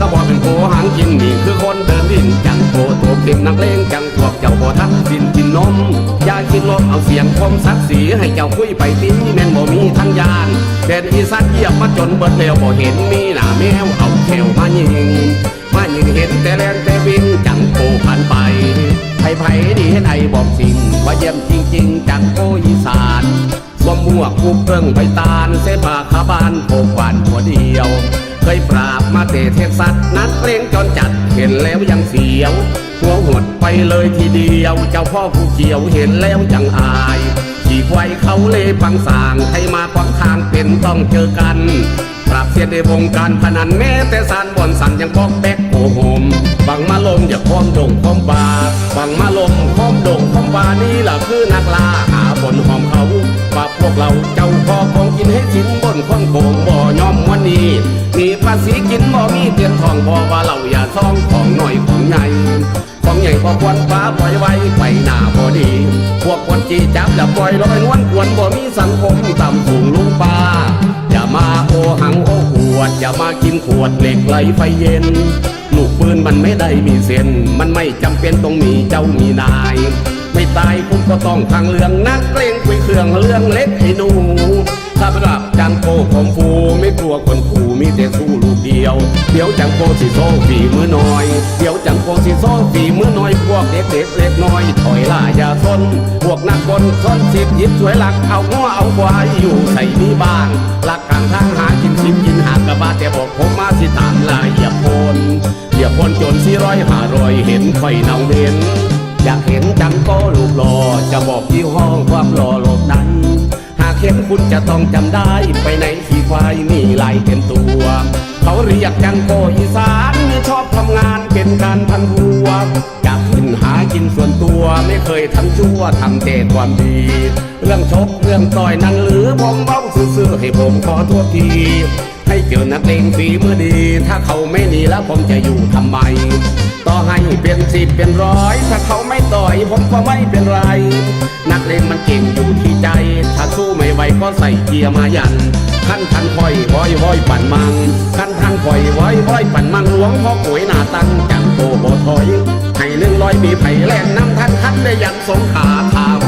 ก็ะบอกเป็นโคหางกินนี่คือคนเดินดินจังโตโตเต็มนักเลงจังพวกเจ้าบ่ทักดินกินนมยากินลมเอาเสียงคมสักสีให้เจ้าคุยไปติ้นแม่นบ่มีทั้งยานเด็นอีสัตว์เยียบมาจนเบิดเดียวบ่เห็นมีหน้าแมวเอาเทวมายิงมายิงเห็นแต่แรงแต่วิ่งจังโตผ่านไปไผ่ไผ่ดีให้ไอบอกสิ่งว่าเยี่ยมจริงจริงจังโตอีสานบ่มั่วกูเพิ่งไปตาลเสปาขาบานโผกหวานหัวเดียว เคยปราบมาเตะเทสัตว์นักเกรงจนจัดเห็นแล้วยังเสียว หัวหดไปเลยทีเดียว เจ้าพ่อผู้เกี่ยวเห็นแล้วยังอายขี่ไว้เขาเล่พังสางใครมาขวางทางเป็นต้องเจอกัน ปราบเสียในวงการพนันแม้แต่สารบอนสันยังบอกแบกโกโหมบังมาลมอย่าพร้อมดงพร้อมบาบังมาลมพร้อมดงพร้อมบานี่ล่ะคือนักล่าหาบนหอมเขาว่าบพวกเราเจ้าพ่อของกินให้สินบนคนโกง ควรฟ้าปล่อยไว้ไปหน้าพอดี พวกคนจีจับแล้วปล่อยลอยนวลควรบ่มีสังคมต่ำสูงลุงป้าอย่ามาโอหังโอขวด อย่ามากินขวดเหล็กไหลไฟเย็น ลูกปืนมันไม่ได้มีเส้น มันไม่จำเป็นต้องมีเจ้ามีนาย ไม่ตายคุณก็ต้องทางเรื่องนักเกรงคุยเครื่องเรื่องเล็กให้หนูถ้าสำหรับจังโกของฟูไม่กลัวคนผูมีแต่สู้ลูกเดียว เดี๋ยวจังโกสิโซฝีมือน้อย เดี๋ยวจังโกสิโซฝีมือน้อย พวกเด็กเด็กเล็กน้อยถอยล่าอย่าซนพวกนักบนซนสิบยิบสวยหลักเอาง้อเอาควายอยู่ใส่นี่บ้างหลักกลางทางหากินชิมกินหากกระบาแต่บอกผมมาสิตามลายเหยียบโพนเหยียบโพนจนสี่ร้อยห้าร้อยเห็นไฟเนาเน้นอยากเห็นจังโก้ลูกหล่อจะบอกยี่ห้องความหล่อหลบนั้น หากเห็นคุณจะต้องจำได้ ไปไหนขี่ควายมีลายเต็มตัว เขาเรียกจังโกอีสานไม่ชอบทำงานเป็นการพันหัวอยากขึ้นหากินส่วนตัวไม่เคยทำชั่วทำแต่ความดี เรื่องชกเรื่องต่อยนั้นหรือผมเบ้าซื่อๆให้ผมขอโทษทีให้เจอนักเลงฝีมือดี ถ้าเขาไม่หนีแล้วผมจะอยู่ทำไม ต่อให้เป็นสิบเป็นร้อย ถ้าเขาไม่ต่อยผมก็ไม่เป็นไร นักเลงมันเก่ง ก็ใส่เกียร์มายันขั้นทันคอยว้อยว้อยปั่นมังขั้นทันคอยว้อยว้อยปั่นมังหลวงพ่อขวยหน้าตั้งจังโตบ่ถอยให้หนึ่งลอยมีไผ่แล่นน้ำทันทันได้ยันสงขาขาว